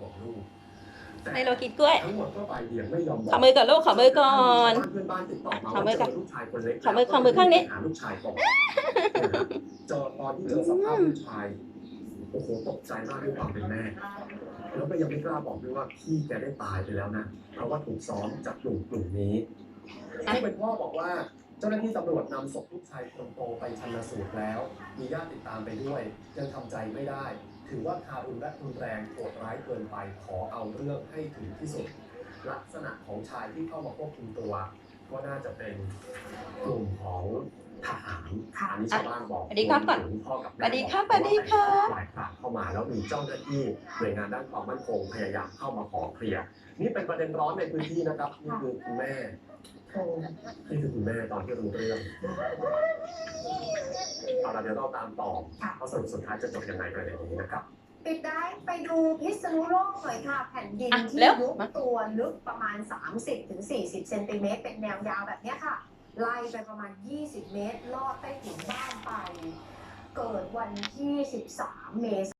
ห่วงลูกแต่ไมโลกินกล้วยทั้งหมดก็บ่ายเบี่ยงไม่ยอมบกขอมือก่อนลูกขอมือก่อนเพื่อนบ้านติดต่อมาขอมือก่อนว่าเจลูกชายคนเล็กขอมือขอมือข้างนี้หาลูกชายก่อนนะฮะเจอตอนที่เจอสภาพลูกชายโอ้โหตกใจมากด้วยความเป็นแม่ แล้วก็ยังไม่กล้าบอกด้วยว่าพี่แกได้ตายไปแล้วนะเพราะว่าถูกซ้อมจากกลุ่มกลุ่มนี้ผู้เป็นพ่อบอกว่า เจ้าหน้าที่ตำรวจนำศพลูกชายคนโตไปชันสูตรแล้ว มีญาติติดตามไปด้วย ยังทำใจไม่ได้ ถือว่าทารุณและรุนแรงโหดร้ายเกินไปขอเอาเรื่องให้ถึงที่สุด ลักษณะของชายที่เข้ามาควบคุมตัว ก็น่าจะเป็นกลุ่มของทหารอันนี้ชาวบ้านบอกสวัสดีครับก่อนวมถึงพ่อกับสแม่วัสดีครับสวัสดีครับหลายครั้งเข้ามาแล้วมีเจ้าหน้าที่หน่วยงานด้านความมั่นคงพยายามเข้ามาขอเคลียร์นี่เป็นประเด็นร้อนในพื้นที่นะครับนี่คือคุณแม่ นี่คือคุณแม่ตอนที่รู้เรื่องเอาละเดี๋ยวเราตามต่อว่าสรุปสุดท้ายจะจบยังไงประเด็นนี้นะครับปิดได้ไปดูพิษณุโลกหน่อยค่ะ แผ่นดินอะที่เร็วยุบมาตัวลึกประมาณ 30-40เซนติเมตรเป็นแนวยาวแบบเนี้ยค่ะ ไล่ไปประมาณ 20 เมตร ลอดใต้ถุนบ้านไป เกิดวันที่ 13 เมษ